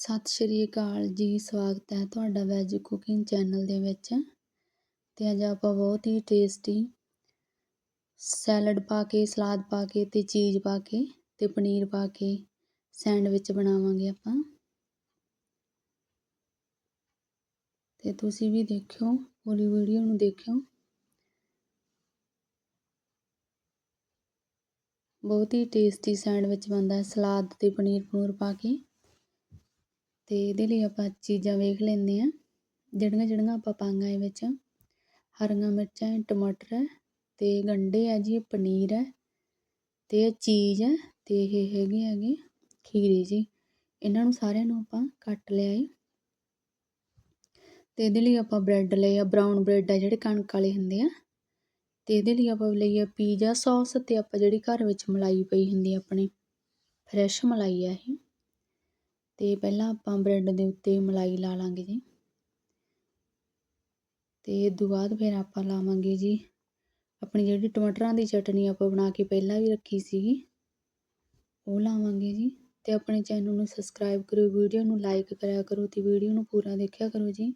ਸਤਿ ਸ਼੍ਰੀ ਅਕਾਲ ਜੀ, ਸਵਾਗਤ ਹੈ ਤੁਹਾਡਾ ਵੈਜ ਕੁਕਿੰਗ ਚੈਨਲ ਦੇ ਵਿੱਚ। ਤੇ ਅੱਜ ਆਪਾਂ ਬਹੁਤ ਹੀ ਟੇਸਟੀ ਸੈਲਡ ਪਾ ਕੇ, ਸਲਾਦ ਪਾ ਕੇ ਤੇ ਚੀਜ਼ ਪਾ ਕੇ ਤੇ ਪਨੀਰ ਪਾ ਕੇ ਸੈਂਡਵਿਚ ਬਣਾਵਾਂਗੇ ਆਪਾਂ। ਤੇ ਤੁਸੀਂ ਵੀ ਦੇਖਿਓ, ਪੂਰੀ ਵੀਡੀਓ ਨੂੰ ਦੇਖਿਓ। ਬਹੁਤ ਹੀ ਟੇਸਟੀ ਸੈਂਡਵਿਚ ਬਣਦਾ ਹੈ, ਸਲਾਦ ਤੇ ਪਨੀਰ ਪਨੂਰ ਪਾ ਕੇ। ਅਤੇ ਇਹਦੇ ਲਈ ਆਪਾਂ ਚੀਜ਼ਾਂ ਵੇਖ ਲੈਂਦੇ ਹਾਂ। ਜਿਹੜੀਆਂ ਜਿਹੜੀਆਂ ਆਪਾਂ ਪਾਈਆਂ ਇਹ ਵਿੱਚ। ਹਰੀਆਂ ਮਿਰਚਾਂ, ਟਮਾਟਰ ਹੈ ਅਤੇ ਗੰਢੇ ਹੈ ਜੀ ਪਨੀਰ ਹੈ ਅਤੇ ਇਹ ਚੀਜ਼ ਹੈ ਅਤੇ ਇਹ ਹੈਗੇ ਹੈਗੇ ਖੀਰੇ ਜੀ। ਇਹਨਾਂ ਨੂੰ ਸਾਰਿਆਂ ਨੂੰ ਆਪਾਂ ਕੱਟ ਲਿਆ ਹੈ ਤੇ ਇਹਦੇ ਲਈ ਆਪਾਂ ਬ੍ਰੈਡ ਲਏ ਆ, ਬਰਾਊਨ ਬ੍ਰੈਡ ਆ ਜਿਹੜੇ ਕਣਕ ਵਾਲੇ ਹੁੰਦੇ ਆ। ਤੇ ਇਹਦੇ ਲਈ ਆਪਾਂ ਲਈ ਆ ਪੀਜ਼ਾ ਸੌਸ ਤੇ ਆਪਾਂ ਜਿਹੜੀ ਘਰ ਵਿੱਚ ਮਲਾਈ ਪਈ ਹੁੰਦੀ ਆਪਣੀ ਫਰੈਸ਼ ਮਲਾਈ ਆ ਇਹ। ਅਤੇ ਪਹਿਲਾਂ ਆਪਾਂ ਬ੍ਰੈਡ ਦੇ ਉੱਤੇ ਮਲਾਈ ਲਾ ਲਵਾਂਗੇ ਜੀ। ਅਤੇ ਇਹ ਤੋਂ ਬਾਅਦ ਫਿਰ ਆਪਾਂ ਲਾਵਾਂਗੇ ਜੀ ਆਪਣੀ ਜਿਹੜੀ ਟਮਾਟਰਾਂ ਦੀ ਚਟਨੀ ਆਪਾਂ ਬਣਾ ਕੇ ਪਹਿਲਾਂ ਵੀ ਰੱਖੀ ਸੀਗੀ, ਉਹ ਲਾਵਾਂਗੇ ਜੀ। ਅਤੇ ਆਪਣੇ ਚੈਨਲ ਨੂੰ ਸਬਸਕ੍ਰਾਈਬ ਕਰੋ ਵੀਡੀਓ ਨੂੰ ਲਾਈਕ ਕਰਿਆ ਕਰੋ ਅਤੇ ਵੀਡੀਓ ਨੂੰ ਪੂਰਾ ਦੇਖਿਆ ਕਰੋ ਜੀ।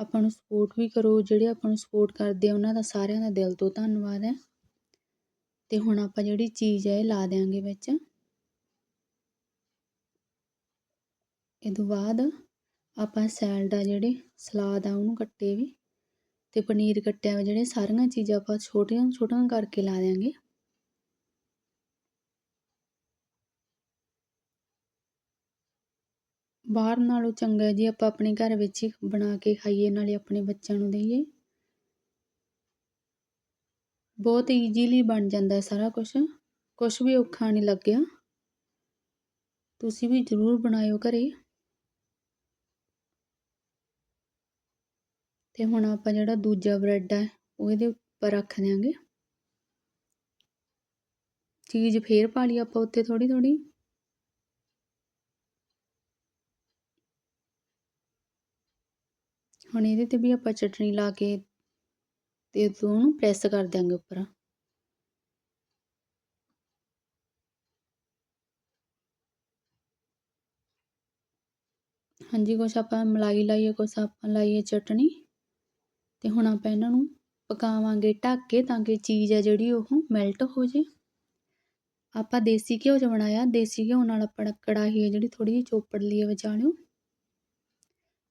ਆਪਾਂ ਨੂੰ ਸਪੋਰਟ ਵੀ ਕਰੋ, ਜਿਹੜੇ ਆਪਾਂ ਨੂੰ ਸਪੋਰਟ ਕਰਦੇ ਆ, ਉਹਨਾਂ ਦਾ ਸਾਰਿਆਂ ਦਾ ਦਿਲ ਤੋਂ ਧੰਨਵਾਦ ਹੈ। ਅਤੇ ਹੁਣ ਆਪਾਂ ਜਿਹੜੀ ਚੀਜ਼ ਹੈ ਇਹ ਲਾ ਦਿਆਂਗੇ ਵਿੱਚ। ਇਹ ਤੋਂ ਬਾਅਦ ਆਪਾਂ ਸੈਲਡ ਆ ਜਿਹੜੇ ਸਲਾਦ ਆ ਉਹਨੂੰ ਕੱਟੇ ਵੀ ਅਤੇ ਪਨੀਰ ਕੱਟਿਆ ਵਾ, ਜਿਹੜੇ ਸਾਰੀਆਂ ਚੀਜ਼ਾਂ ਆਪਾਂ ਛੋਟੀਆਂ ਛੋਟੀਆਂ ਕਰਕੇ ਲਾ ਦਿਆਂਗੇ। ਬਾਹਰ ਨਾਲੋਂ ਚੰਗਾ ਜੀ ਆਪਾਂ ਆਪਣੇ ਘਰ ਵਿੱਚ ਹੀ ਬਣਾ ਕੇ ਖਾਈਏ, ਨਾਲੇ ਆਪਣੇ ਬੱਚਿਆਂ ਨੂੰ ਦੇਈਏ। ਬਹੁਤ ਈਜ਼ੀਲੀ ਬਣ ਜਾਂਦਾ ਸਾਰਾ ਕੁਝ ਕੁਝ ਵੀ ਔਖਾ ਨਹੀਂ ਲੱਗਿਆ। ਤੁਸੀਂ ਵੀ ਜ਼ਰੂਰ ਬਣਾਇਓ ਘਰੇ। ਤੇ ਹੁਣ ਆਪਾਂ ਜਿਹੜਾ ਦੂਜਾ ਬ੍ਰੈਡ ਹੈ, ਉਹ ਇਹਦੇ ਉੱਪਰ ਰੱਖ ਦਿਆਂਗੇ। ਚੀਜ਼ ਫੇਰ ਪਾ ਲਈ ਆਪਾਂ ਉੱਤੇ ਥੋੜੀ ਥੋੜੀ ਹੁਣ ਇਹਦੇ ਤੇ ਵੀ ਆਪਾਂ ਚਟਨੀ ਲਾ ਕੇ ਤੇ ਉਹਨੂੰ ਪ੍ਰੈਸ ਕਰ ਦਿਆਂਗੇ ਉੱਪਰ। ਹਾਂਜੀ, ਕੁਛ ਆਪਾਂ ਮਲਾਈ ਲਾਈਏ, ਕੁਛ ਆਪਾਂ ਲਾਈਏ ਚਟਨੀ। ਤੇ ਹੁਣ ਆਪਾਂ ਇਹਨਾਂ ਨੂੰ ਪਕਾਵਾਂਗੇ, ਢੱਕ ਕੇ ਤਾਂ ਕਿ ਚੀਜ਼ ਹੈ ਜਿਹੜੀ ਉਹ ਮੈਲਟ ਹੋ ਜੇ। ਆਪਾਂ ਦੇਸੀ ਘਿਓ 'ਚ ਬਣਾਇਆ, ਦੇਸੀ ਘਿਓ ਨਾਲ ਆਪਣਾ ਕੜਾਹੀ ਹੈ ਜਿਹੜੀ ਥੋੜੀ ਜਿਹੀ ਚੋਪੜ ਲਈ ਹੈ ਵਿਚਾਲਿਓ।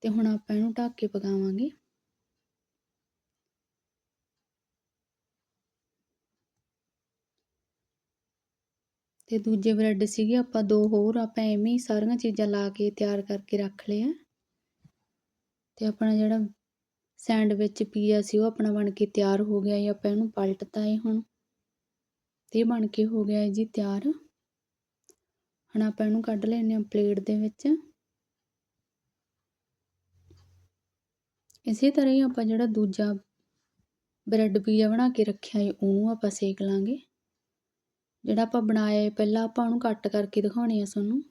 ਤੇ ਹੁਣ ਆਪਾਂ ਇਹਨੂੰ ਢੱਕ ਕੇ ਪਕਾਵਾਂਗੇ। ਤੇ ਦੂਜੇ ਬ੍ਰੈਡ ਸੀਗੇ, ਆਪਾਂ ਦੋ ਹੋਰ, ਆਪਾਂ ਐਵੇਂ ਹੀ ਸਾਰੀਆਂ ਚੀਜ਼ਾਂ ਲਾ ਕੇ ਤਿਆਰ ਕਰਕੇ ਰੱਖ ਲਿਆ ਤੇ ਆਪਣਾ ਜਿਹੜਾ ਸੈਂਡਵਿਚ ਪੀਆ ਸੀ, ਉਹ ਆਪਣਾ ਬਣ ਕੇ ਤਿਆਰ ਹੋ ਗਿਆ ਹੈ ਆਪਾਂ ਇਹਨੂੰ ਪਲਟਤਾ ਹੈ ਹੁਣ। ਤੇ ਬਣ ਕੇ ਹੋ ਗਿਆ ਹੈ ਜੀ ਤਿਆਰ। ਹੁਣ ਆਪਾਂ ਇਹਨੂੰ ਕੱਢ ਲੈਣੇ ਆ ਪਲੇਟ ਦੇ ਵਿੱਚ। ਇਸੇ ਤਰ੍ਹਾਂ ਹੀ ਆਪਾਂ ਜਿਹੜਾ ਦੂਜਾ ਬ੍ਰੈਡ ਪੀਜ਼ਾ ਬਣਾ ਕੇ ਰੱਖਿਆ ਹੈ ਉਹਨੂੰ ਆਪਾਂ ਸੇਕ ਲਾਂਗੇ। ਜਿਹੜਾ ਆਪਾਂ ਬਣਾਇਆ ਹੈ ਪਹਿਲਾਂ ਆਪਾਂ ਉਹਨੂੰ ਕੱਟ ਕਰਕੇ ਦਿਖਾਉਣੇ ਆ ਤੁਹਾਨੂੰ।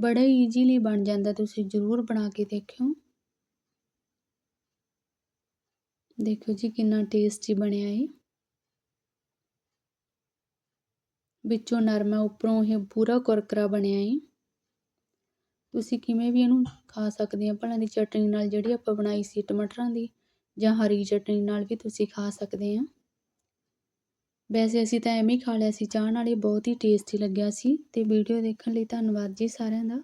ਬੜਾ ਈਜ਼ੀਲੀ ਬਣ ਜਾਂਦਾ, ਤੁਸੀਂ ਜ਼ਰੂਰ ਬਣਾ ਕੇ ਦੇਖਿਓ। ਦੇਖੋ ਜੀ ਕਿੰਨਾ ਟੇਸਟੀ ਬਣਿਆ ਹੈ ਵਿੱਚੋਂ ਨਰਮ ਹੈ ਉੱਪਰੋਂ ਇਹ ਪੂਰਾ ਕੁਰਕਰਾ ਬਣਿਆ ਹੈ ਤੁਸੀਂ ਕਿਵੇਂ ਵੀ ਇਹਨੂੰ ਖਾ ਸਕਦੇ ਆ। ਭਲਾਂ ਦੀ ਚਟਨੀ ਨਾਲ ਜਿਹੜੀ ਆਪਾਂ ਬਣਾਈ ਸੀ ਟਮਾਟਰਾਂ ਦੀ ਜਾਂ ਹਰੀ ਚਟਨੀ ਨਾਲ ਵੀ ਤੁਸੀਂ ਖਾ ਸਕਦੇ ਆ। ਵੈਸੇ ਅਸੀਂ ਤਾਂ ਐਵੇਂ ਹੀ ਖਾ ਲਿਆ ਸੀ। ਚਾਹ ਨਾਲ ਇਹ ਬਹੁਤ ਹੀ ਟੇਸਟੀ ਲੱਗਿਆ ਸੀ। ਤੇ ਵੀਡੀਓ ਦੇਖਣ ਲਈ ਧੰਨਵਾਦ ਜੀ ਸਾਰਿਆਂ ਦਾ।